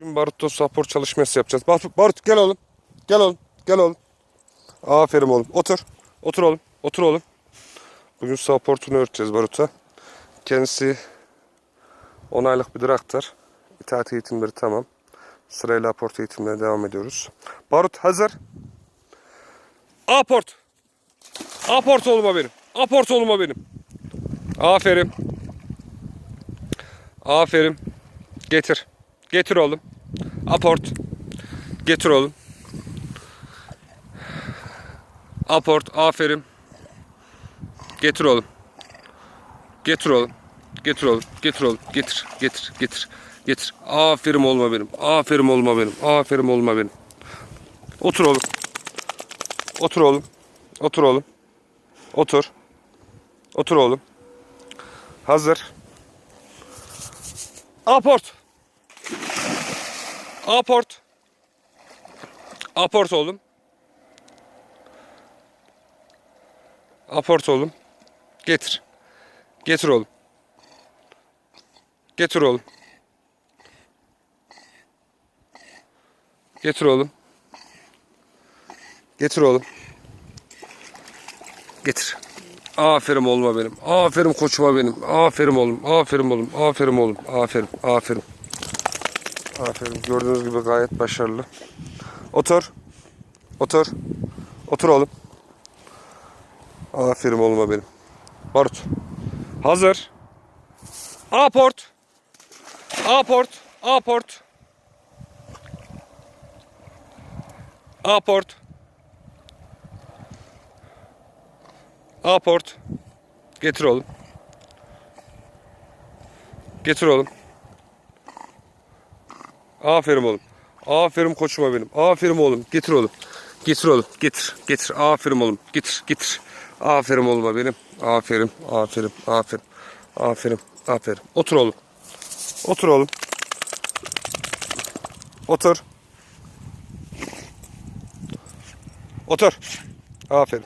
Bugün Barut'ta support çalışması yapacağız. Barut, Barut gel oğlum. Gel oğlum. Gel oğlum. Aferin oğlum. Otur. Otur oğlum. Otur oğlum. Bugün supportunu örteceğiz Barut'a. Kendisi 10 aylık bir duraktar. İtaat eğitimleri tamam. Sırayla aport eğitimlerine devam ediyoruz. Barut hazır. Aport. Aport oğluma benim. Aport oğluma benim. Aferin. Aferin. Getir. Getir oğlum. Aport. Getir oğlum. Aport. Aferin. Getir oğlum. Getir oğlum. Getir oğlum. Getir oğlum. Getir. Getir. Getir. Getir. Aferin olma benim. Aferin olma benim. Aferin olma benim. Otur oğlum. Otur oğlum. Otur oğlum. Otur. Otur oğlum. Hazır. Aport. Aport. Aport oğlum. Aport oğlum. Getir. Getir oğlum. Getir oğlum. Getir oğlum. Getir oğlum. Getir. Aferin oğluma benim. Aferin koçuma benim. Aferin oğlum. Aferin oğlum. Aferin oğlum. Aferin. Aferin. Aferin. Gördüğünüz gibi gayet başarılı. Otur. Otur. Otur oğlum. Aferin oğluma benim. Barut. Hazır. Aport. Aport. Aport. Aport. Aport. Getir oğlum. Getir oğlum. Aferin oğlum. Aferin koçuma benim. Aferin oğlum. Getir oğlum. Getir oğlum. Getir. Getir. Aferin oğlum. Getir. Getir. Aferin oğluma benim. Aferin. Aferin. Aferin. Aferin. Aferin. Otur oğlum. Otur oğlum. Otur. Otur. Aferin.